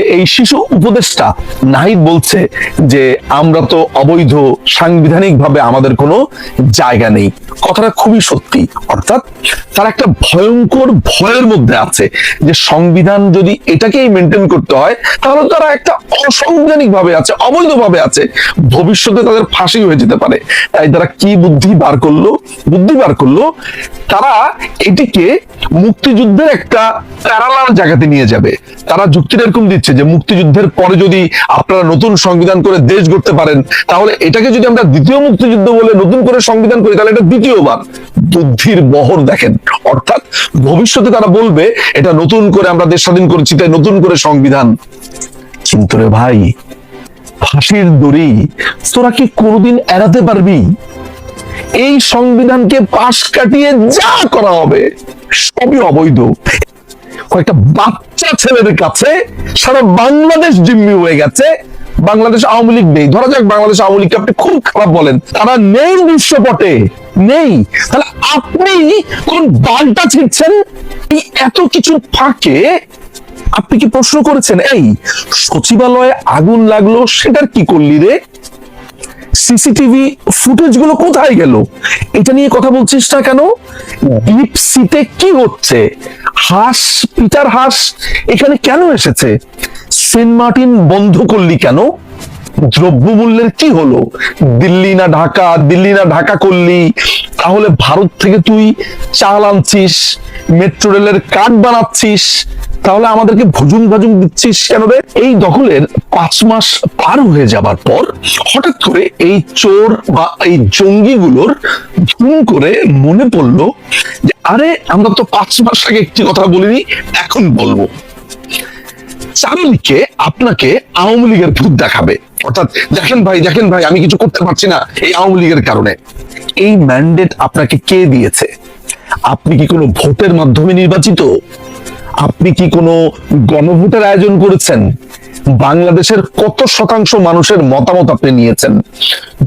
এই শিশু উপদেষ্টা নাহিদ বলছে যে, আমরা তো অবৈধ সাংবিধানিক ভাবে আমাদের কোনো জায়গা নেই। কথাটা খুবই সত্যি। অর্থাৎ তারা একটা ভয়ঙ্কর ভয়ের মধ্যে আছে যে, সংবিধান যদি এটাকেই মেনটেন করতে হয়, তাহলে তারা একটা অসাংবিধানিক ভাবে আছে অবৈধ ভাবে আছে, ভবিষ্যতে তাদের ফাঁসি হয়ে যেতে পারে। তাই তারা কি বুদ্ধি বার করল? বুদ্ধি বার করল, তারা এটিকে মুক্তিযুদ্ধের একটা প্যারালাল জায়গাতে নিয়ে যাবে। তারা যুক্তিটা এরকম দিচ্ছে যে মুক্তিযুদ্ধের পরে যদি আপনারা নতুন সংবিধান করে দেশ গড়তে পারেন, তাহলে এটাকে যদি আমরা দ্বিতীয় মুক্তিযুদ্ধ বলে নতুন করে সংবিধান করি, তাহলে এটা দ্বিতীয়বার বুদ্ধির বহর দেখেন। অর্থাৎ ভবিষ্যতে তারা বলবে, এটা নতুন করে আমরা দেশ স্বাধীন করেছি, তাই নতুন করে সংবিধান। কিন্তু রে ভাই, ফাঁসির দড়ি তোরা কি কোনোদিন এড়াতে পারবি? এই সংবিধানকে পাশ কাটিয়ে যা করা হবে, সবই অবৈধ। কয়েকটা বাচ্চা ছেলেদের কাছে সারা বাংলাদেশ জিম্মি হয়ে গেছে। বাংলাদেশ আওয়ামী লীগ নেই। ধরা যাক বাংলাদেশ আওয়ামী লীগকে আপনি খুব খারাপ বলেন। তারা নেই দৃশ্যপটে নেই। তাহলে আপনি কোন বালটা ছিটছেন এই এত কিছু ফাঁকে আপনি কি প্রশ্ন করেছেন, এই সচিবালয়ে আগুন লাগল, সেটার কি করলি রে? সিসিটিভি ফুটেজগুলো কোথায় গেল? এটা নিয়ে কথা বলছিস না কেন? ডিপ সিতে কি হচ্ছে? হাঁস, পিটার হাঁস, এখানে কেন এসেছে? সেন্ট মার্টিন বন্ধ করলি কেন? দ্রব্যমূল্যের কি হলো? দিল্লি না ঢাকা? দিল্লি না ঢাকা করলি? তাহলে ভারত থেকে তুই চাল আনছিস, মেট্রো রেলের কার্ড বানাচ্ছিস, তাহলে আমাদেরকে ভুজুং ভাজুং দিচ্ছিস কেন রে? এই দখলের পাঁচ মাস পার হয়ে যাবার পর হঠাৎ করে এই চোর বা এই জঙ্গিগুলোর ধুম করে মনে পড়ল যে, আরে, আমরা তো পাঁচ মাস আগে একটি কথা বলিনি, এখন বলব। চারুলিকে আপনাকে আওয়ামী লীগের ভূত দেখাবে। অর্থাৎ দেখেন ভাই দেখেন ভাই, আমি কিছু করতে পারছি না এই আওয়ামী লীগের কারণে। এই ম্যান্ডেট আপনাকে কে দিয়েছে? আপনি কি কোনো ভোটের মাধ্যমে নির্বাচিত? আপনি কি কোনো গণভোটের আয়োজন করেছেন? বাংলাদেশের কত শতাংশ মানুষের মতামত আপনি নিয়েছেন?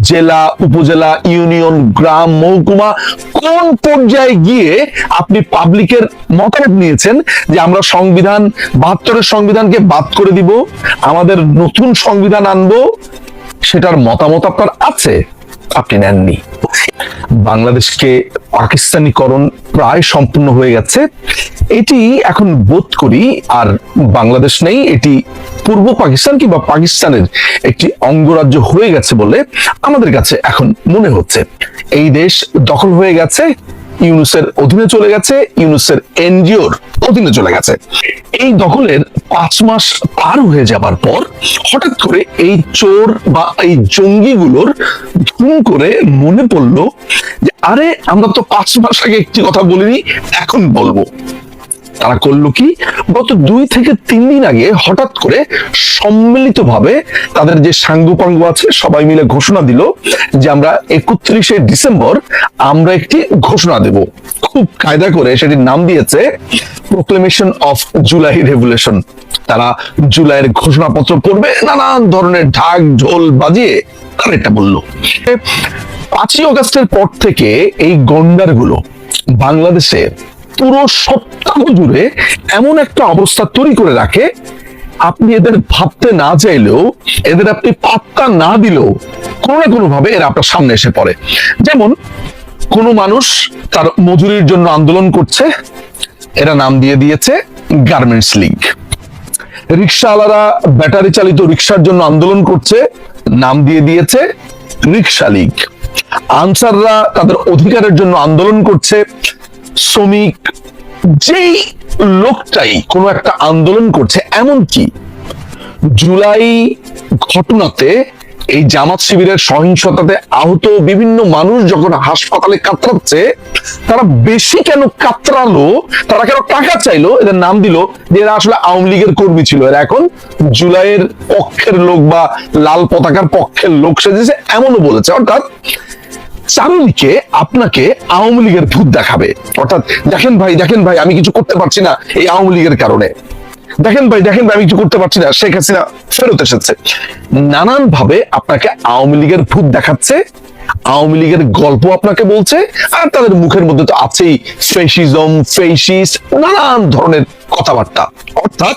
জেলা, উপজেলা, ইউনিয়ন, গ্রাম, মহকুমা, কোন পর্যায়ে গিয়ে আপনি পাবলিকের মতামত নিয়েছেন যে আমরা সংবিধান, বাহাত্তরের সংবিধানকে বাদ করে দিব, আমাদের নতুন সংবিধান আনব, সেটার মতামত আপনার আছে? আপনি নেননি। বাংলাদেশকে পাকিস্তানিকরণ প্রায় সম্পূর্ণ হয়ে গেছে। এটি এখন বোধ করি, আর বাংলাদেশ নেই, এটি পূর্ব পাকিস্তান কিংবা পাকিস্তানের একটি অঙ্গরাজ্য হয়ে গেছে বলে আমাদের কাছে এখন মনে হচ্ছে। এই দেশ দখল হয়ে গেছে ইউনুসের অধীনে চলে গেছে, ইউনুসের এনজিওর অধীনে চলে গেছে। এই দখলের পাঁচ মাস পার হয়ে যাবার পর হঠাৎ করে এই চোর বা এই জঙ্গিগুলোর ধুম করে মনে পড়ল যে, আরে, আমরা তো পাঁচ মাস আগে একটি কথা বলিনি, এখন বলব। তারা করল কি? গত দুই থেকে তিন দিন আগে হঠাৎ করে সম্মিলিতভাবে তাদের যে সাঙ্গুপাঙ্গ আছে, সবাই মিলে ঘোষণা দিল যে আমরা একত্রিশে ডিসেম্বর আমরা একটি ঘোষণা দেব। খুব কায়দা করে সেটির নাম দিয়েছে প্রোক্লেমেশন অফ জুলাই রেভুলেশন তারা জুলাইয়ের ঘোষণাপত্র পড়বে, নানান ধরনের ঢাক ঢোল বাজিয়ে তারা এটা বলল। পাঁচই অগস্টের পর থেকে এই গন্ডারগুলো বাংলাদেশে পুরো সপ্তাহ জুড়ে এমন একটা অবস্থা তৈরি করে রাখে, আপনি এদের ভাবতে না চাইলেও, এদের আপনি পাত্তা না দিলেও কোনো না কোনো ভাবে এরা আপনার সামনে এসে পড়ে। যেমন, কোনো মানুষ তার মজুরির জন্য আন্দোলন করছে, এরা নাম দিয়ে দিয়েছে গার্মেন্টস লীগ রিক্সাওয়ালারা ব্যাটারি চালিত রিক্সার জন্য আন্দোলন করছে, নাম দিয়ে দিয়েছে রিক্সা লীগ আনসাররা তাদের অধিকারের জন্য আন্দোলন করছে শ্রমিক যেই লোকটাই কোনো একটা আন্দোলন করছে, এমন কি? জুলাই ঘটনাতে এই জামাত শিবিরের সহিংসতাতে আহত বিভিন্ন মানুষ যখন হাসপাতালে কাতরাচ্ছে, তারা বেশি কেন কাতরালো? তারা কেন টাকা চাইলো? এদের নাম দিল যে এরা আসলে আওয়ামী লীগের কর্মী ছিল। এরা এখন জুলাইয়ের পক্ষের লোক বা লাল পতাকার পক্ষের লোক সেজেছে, এমনও বলেছে। অর্থাৎ চারুলিকে আপনাকে আওয়ামী লীগের ভূত দেখাবে। অর্থাৎ, দেখেন ভাই দেখেন ভাই, আমি কিছু করতে পারছি না এই আওয়ামী লীগের কারণে। দেখেন ভাই দেখেন ভাই, আমি কিছু করতে পারছি না। শেখ হাসিনা ফেরত এসেছে। নানান ভাবে আপনাকে আওয়ামী লীগের ভূত দেখাচ্ছে, আওয়ামী লীগের গল্প আপনাকে বলছে, আর তাদের মুখের মধ্যে তো আছেই ফেসিজম, ফেসিস্ট, নানান ধরনের কথাবার্তা। অর্থাৎ,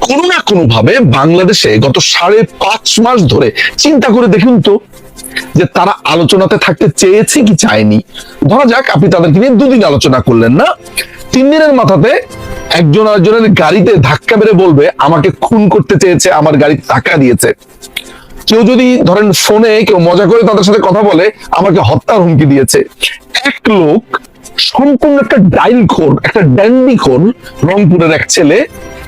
কোনো না কোনো ভাবে বাংলাদেশে গত সাড়ে পাঁচ মাস ধরে, চিন্তা করে দেখুন তো যে তারা আলোচনাতে থাকতে চেয়েছে কি চায়নি। ধরা যাক, আপনি তাদেরকে নিয়ে দুদিন আলোচনা করলেন না? তিন দিনের মাথাতে একজন আরেকজনের গাড়িতে ধাক্কা মেরে বলবে, আমাকে খুন করতে চেয়েছে, আমার গাড়িতে ধাক্কা দিয়েছে। কেউ যদি ধরেন ফোনে কেউ মজা করে তাদের সাথে কথা বলে, আমাকে হত্যার হুমকি দিয়েছে। এক লোক সম্পূর্ণ একটা ডাইল খোর একটা ড্যান্ডি খোর রংপুরের এক ছেলে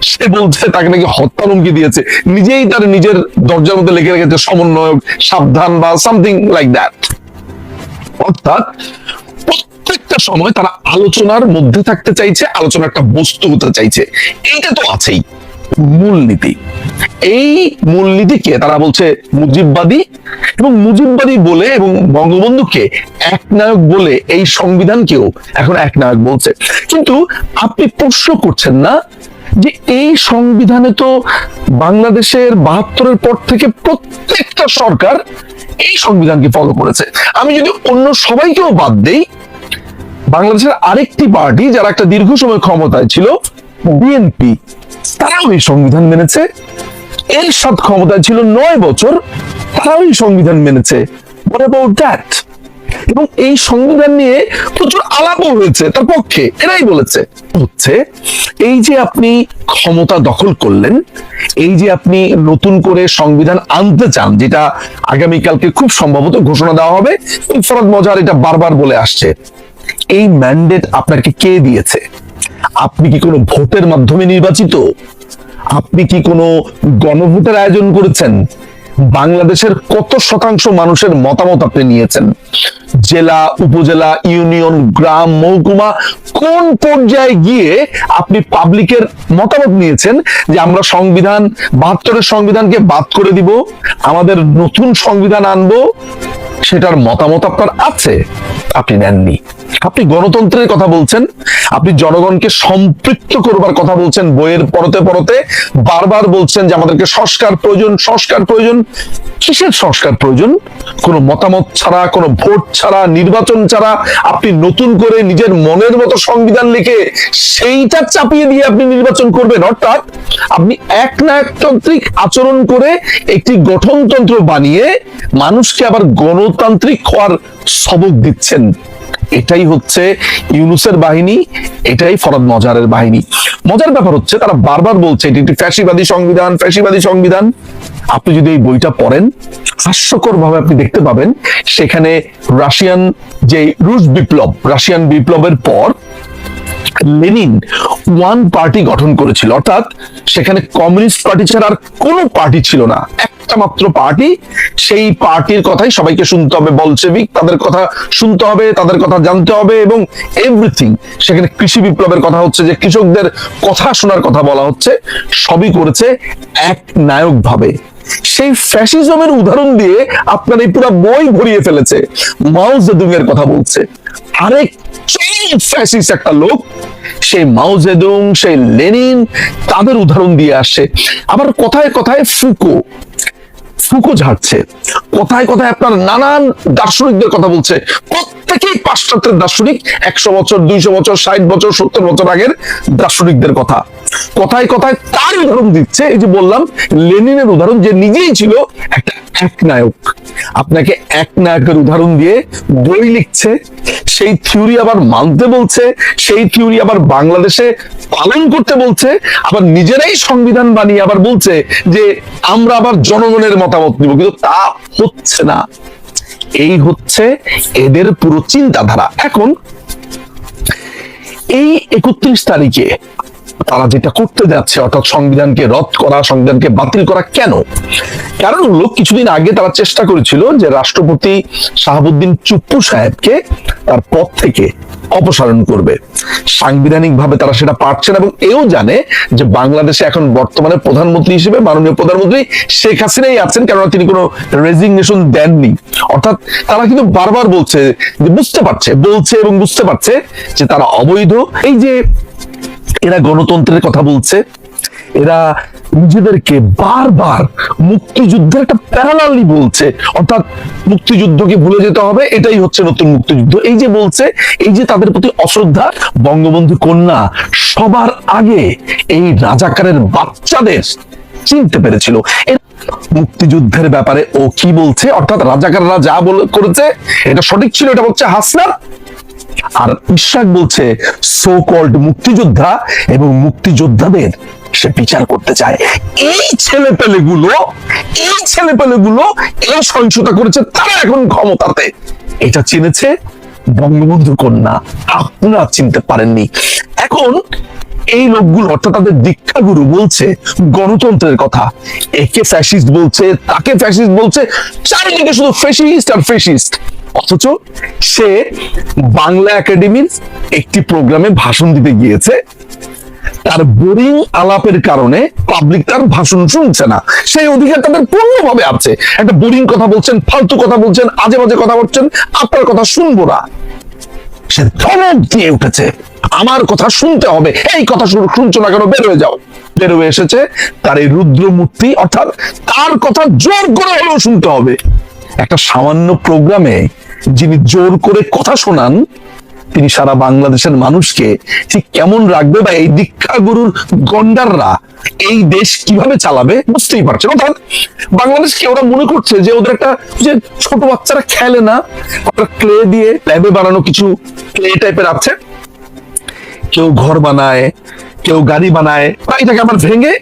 সে বলছে, তাকে নাকি হত্যা হুমকি দিয়েছে। নিজেই তার নিজের দরজার মধ্যে লিখে রেখেছে, সমন্বয়ক, সাবধান বা সামথিং লাইক দ্যাট অর্থাৎ প্রত্যেকটা সময় তারা আলোচনার মধ্যে থাকতে চাইছে, আলোচনার একটা বস্তু হতে চাইছে। এইটা তো আছেই, মূলনীতি। এই মূলনীতিকে তারা বলছে মুজিববাদী এবং মুজিববাদী বলে এবং বঙ্গবন্ধুকে একনায়ক বলে এই সংবিধানকেও এখন একনায়ক বলছে। কিন্তু আপনি প্রশ্ন করছেন না যে এই সংবিধানে তো বাংলাদেশের বাহাত্তরের পর থেকে প্রত্যেকটা সরকার এই সংবিধানকে ফলো করেছে। আমি যদি অন্য সবাইকেও বাদ দেই, বাংলাদেশের আরেকটি পার্টি যারা একটা দীর্ঘ সময় ক্ষমতায় ছিল, বিএনপি, তারাও এই সংবিধান মেনেছে। এর সাত ক্ষমতায় ছিল নয় বছর, তারাও এই সংবিধান মেনেছে। What about that? এবং এই সংবিধান নিয়ে প্রচুর আলাপও হয়েছে তার পক্ষে, এরাই বলেছে। হচ্ছে, এই যে আপনি ক্ষমতা দখল করলেন, এই যে আপনি নতুন করে সংবিধান আনতে চান, যেটা আগামীকালকে খুব সম্ভবত ঘোষণা দেওয়া হবে ফরদ মজার এটা বারবার বলে আসছে। এই ম্যান্ডেট আপনাকে কে দিয়েছে? আপনি কি কোনো ভোটের মাধ্যমে নির্বাচিত? আপনি কি কোনো গণভোটের আয়োজন করেছেন? বাংলাদেশের কত শতাংশ মানুষের মতামত আপনি নিয়েছেন? জেলা, উপজেলা, ইউনিয়ন, গ্রাম, মহকুমা, কোন পর্যায়ে গিয়ে আপনি পাবলিকের মতামত নিয়েছেন যে আমরা সংবিধান বাহাত্তরের সংবিধানকে বাদ করে দিব, আমাদের নতুন সংবিধান আনব? সেটার মতামত আপনার আছে, আপনি নেননি। আপনি গণতন্ত্রের কথা বলছেন, আপনি জনগণকে সম্পৃক্ত করবার কথা বলছেন, বইয়ের পরতে পরতে বারবার বলছেন যে আমাদেরকে সংস্কার প্রয়োজন সংস্কার প্রয়োজন। কিসের সংস্কার প্রয়োজন? কোনো মতামত ছাড়া, কোনো ভোট ছাড়া, নির্বাচন ছাড়া আপনি নতুন করে নিজের মনের মতো সংবিধান লিখে সেইটা চাপিয়ে দিয়ে আপনি নির্বাচন করবেন। অর্থাৎ আপনি এক নায়কতান্ত্রিক আচরণ করে একটি গঠনতন্ত্র বানিয়ে মানুষকে আবার গণতান্ত্রিক হওয়ার সবক দিচ্ছেন। এটাই হচ্ছে ইউনুসের বাহিনী, এটাই ফরাদ মজারের বাহিনী। মজার ব্যাপার হচ্ছে, তারা বারবার বলছে, এটি একটি ফ্যাসিবাদী সংবিধান ফ্যাসিবাদী সংবিধান। আপনি যদি এই বইটা পড়েন হাস্যকর ভাবে আপনি দেখতে পাবেন, সেখানে রাশিয়ান যে রুশ বিপ্লব, রাশিয়ান বিপ্লবের পর লেনিন ওয়ান পার্টি গঠন করেছিল। অর্থাৎ সেখানে কমিউনিস্ট পার্টি ছাড়া আর কোনো পার্টি ছিল না। একটা মাত্র পার্টি সেই পার্টির কথাই সবাইকে শুনতে হবে বলছেবিক তাদের কথা শুনতে হবে, তাদের কথা জানতে হবে এবং এভরিথিং সেখানে কৃষি বিপ্লবের কথা হচ্ছে যে কৃষকদের কথা শোনার কথা বলা হচ্ছে, সবই করেছে এক নায়ক ভাবে। সেই ফ্যাসিজমের উদাহরণ দিয়ে আপনার এই পুরো বই ভরিয়ে ফেলেছে, মাও জেদুং এর কথা বলছে। আরেক ফ্যাসিস একটা লোক, সেই মাও জেদুং, সেই লেনিন, তাদের উদাহরণ দিয়ে আসে আবার কথায় কথায় ফুকো ফুকো ঝাড়ছে। কোথায় কোথায় আপনার নানান দার্শনিকদের কথা বলছে। প্রত্যেকেই পাশ্চাত্যের দার্শনিক, একশো বছর, দুইশো বছর, ষাট বছর, সত্তর বছর আগের দার্শনিকদের কথা। কথায় কথায় তার উদাহরণ দিচ্ছে, এই যে বললাম, লেনিনের উদাহরণ, যে নিজেই ছিল একটা এক নায়ক আপনাকে এক নায়কের উদাহরণ দিয়ে বই লিখছে, সেই থিওরি আবার মানতে বলছে, সেই থিওরি আবার বাংলাদেশে পালন করতে বলছে, আবার নিজেরাই সংবিধান বানিয়ে আবার বলছে যে আমরা আবার জনগণের মতামত নিব, কিন্তু তা হচ্ছে না। এই হচ্ছে এদের পুরো চিন্তাধারা। এখন এই একত্রিশ তারিখে তারা যেটা করতে যাচ্ছে, অর্থাৎ সংবিধানকে রদ করা, সংবিধানকে বাতিল করা কেন? কারণ হলো কিছুদিন আগে তারা চেষ্টা করেছিল যে রাষ্ট্রপতি শাহাবুদ্দিন চুপ্পু সাহেবকে তার পদ থেকে অপসারণ করবে। সাংবিধানিক ভাবে তারা সেটা পারছে না এবং এও জানে যে বাংলাদেশে এখন বর্তমানে প্রধানমন্ত্রী হিসেবে মাননীয় প্রধানমন্ত্রী শেখ হাসিনাই আছেন কেননা তিনি কোনো রেজিগনেশন দেননি। অর্থাৎ তারা কিন্তু বারবার বলছে যে বুঝতে পারছে, বলছে এবং বুঝতে পারছে যে তারা অবৈধ। এই যে এরা গণতন্ত্রের কথা বলছে, এরা নিজেদেরকে বারবার মুক্তিযুদ্ধের একটা প্যারালালি বলছে। অর্থাৎ মুক্তিযুদ্ধকে ভুলে যেতে হবে, এটাই হচ্ছে নতুন মুক্তিযুদ্ধ। এই যে বলছে, এই যে তাদের প্রতি অশ্রদ্ধা, বঙ্গবন্ধু কন্যা সবার আগে এই রাজাকারের বাচ্চাদের চিনতে পেরেছিল। মুক্তিযুদ্ধের ব্যাপারে ও কি বলছে? অর্থাৎ রাজাকাররা যা বলে, করেছে, এটা সঠিক ছিল, এটা হচ্ছে হাসনাত। আর ইশাক বলছে সো কল্ড মুক্তিযোদ্ধা এবং মুক্তিযোদ্ধাদের সে বিচার করতে চায়। এই ছেলে পেলেগুলো এই ছেলে পেলেগুলো এই সহিংসতা করেছে তারা এখন ক্ষমতাতে। এটা চিনেছে বঙ্গবন্ধু কন্যা। আপনারা চিনতে পারেননি। এখন এই লোকগুলো, অর্থাৎ তাদের দীক্ষাগুরু বলছে গণতন্ত্রের কথা। একে ফ্যাসিস্ট বলছে, তাকে ফ্যাসিস্ট বলছে, চারিদিকে শুধু ফ্যাসিস্ট আর ফ্যাসিস্ট অথচ সে বাংলা একাডেমির একটি প্রোগ্রামে ভাষণ দিতে গিয়েছে। তার বোরিং আলাপের কারণে পাবলিক তার ভাষণ শুনছে না। সেই অধিকার তাদের পূর্ণভাবে আছে। একটা বোরিং কথা বলছেন, ফালতু কথা বলছেন আজে বাজে কথা বলছেন, আপনার কথা শুনব না। সে ধমক দিয়ে উঠেছে। আমার কথা শুনতে হবে। এই কথা শুনছো না কেন? বের হয়ে যাও। বের হয়ে এসেছে তার এই রুদ্র মূর্তি অর্থাৎ তার কথা জোর করে হলেও শুনতে হবে। একটা সামান্য প্রোগ্রামে যিনি জোর করে কথা শোনান তিনি সারা বাংলাদেশের মানুষকে ঠিক কেমন রাখবে বা এই দীক্ষা গুরুর গন্ডাররা এই দেশ কীভাবে চালাবে বুঝতেই পারছেন অর্থাৎ বাংলাদেশকে ওরা মনে করছে যে ওদের একটা যে ছোট বাচ্চারা খেলে না? ওরা ক্লে দিয়ে ল্যাবে বানানো কিছু ক্লে টাইপের আছে। কেউ ঘর বানায়, কেউ গাড়ি বানায়, বা এটাকে আবার ভেঙে